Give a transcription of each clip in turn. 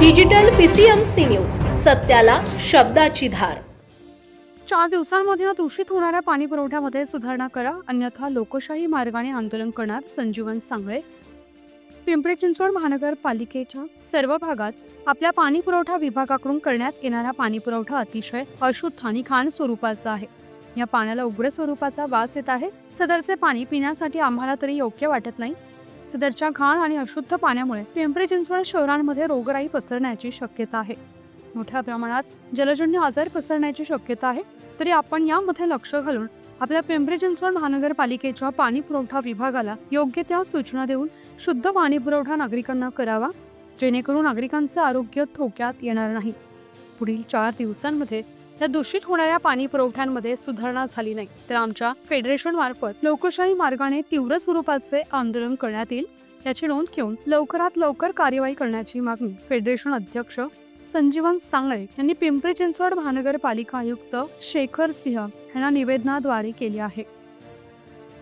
Digital PCMC news सत्याला शब्दाची धार. चार दिवसांमध्ये दूषित होणाऱ्या पाणी पुरवठ्यामध्ये सुधारणा करा अन्यथा लोकशाही मार्गाने आंदोलन करणार संजीवन सांगळे. पिंपरी चिंचवड महानगरपालिकेच्या सर्व भागात आपल्या पाणी पुरवठा विभागाकडून करण्यात येणारा पाणी पुरवठा अतिशय अशुद्ध आणि घाण स्वरूपाचा आहे. या पाण्याला उग्र स्वरूपाचा वास येत आहे. सदरचे पाणी पिण्यासाठी आम्हाला तरी योग्य वाटत नाही. सदरच्या घाण आणि अशुद्ध पाण्यामुळे पिंपरी चिंचवड शहरांमध्ये रोगराई पसरण्याची शक्यता आहे. मोठ्या प्रमाणात जलजन्य आजार पसरण्याची शक्यता आहे. तरी आपण यामध्ये लक्ष घालून आपल्या पिंपरी चिंचवड महानगरपालिकेच्या पाणी पुरवठा विभागाला योग्य त्या सूचना देऊन शुद्ध पाणी पुरवठा नागरिकांना करावा जेणेकरून नागरिकांचे आरोग्य धोक्यात येणार नाही. पुढील चार दिवसांमध्ये या दूषित होणाऱ्या पाणी पुरवठ्यांमध्ये सुधारणा झाली नाही. तर आमच्या फेडरेशन मार्फत लोकशाही मार्गाने तीव्र स्वरूपाचे आंदोलन करण्यात येईल याची नोंद घेऊन लवकरात लवकर कार्यवाही करण्याची मागणी फेडरेशन अध्यक्ष संजीवन सांगळे यांनी पिंपरी चिंचवड महानगरपालिका आयुक्त शेखर सिंह यांना निवेदनाद्वारे केली आहे.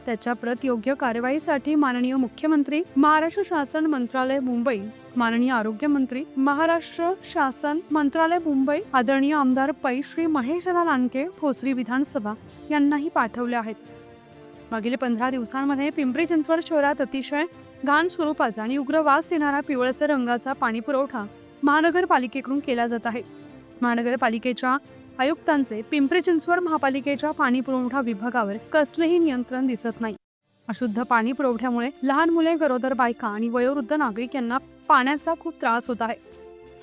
त्याच्या प्रत योग्य कार्यवाहीसाठी माननीय मुख्यमंत्री महाराष्ट्र शासन मंत्रालय मुंबई. माननीय आरोग्य मंत्री महाराष्ट्र शासन मंत्रालय मुंबई. आदरणीय आमदार पै. श्री. महेशदा लांडके भोसरी विधानसभा यांनाही पाठवले आहेत. मागील पंधरा दिवसांमध्ये पिंपरी चिंचवड शहरात अतिशय घाण स्वरूपाचा आणि उग्र वास येणारा पिवळसर रंगाचा पाणीपुरवठा महानगरपालिकेकडून केला जात आहे. महानगरपालिकेच्या आयुक्तांचे पिंपरी चिंचवड महापालिकेच्या पाणी पुरवठा विभागावर कसलेही नियंत्रण दिसत नाही. अशुद्ध पाणी पुरवठ्यामुळे लहान मुले गरोदर बायका आणि वयोवृद्ध नागरिक यांना पाण्याचा खूप त्रास होत आहे.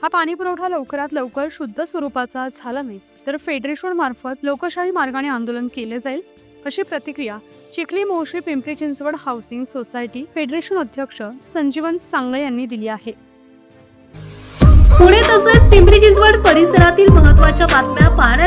हा पाणी पुरवठा लवकरात लवकर शुद्ध स्वरूपाचा झाला नाही तर फेडरेशन मार्फत लोकशाही मार्गाने आंदोलन केले जाईल अशी प्रतिक्रिया Chikhali Moshi Pimpri Chinchwad housing society federation अध्यक्ष संजीवन सांगळे यांनी दिली आहे. पुणे तसेच पिंपरी चिंचवड परिसरातील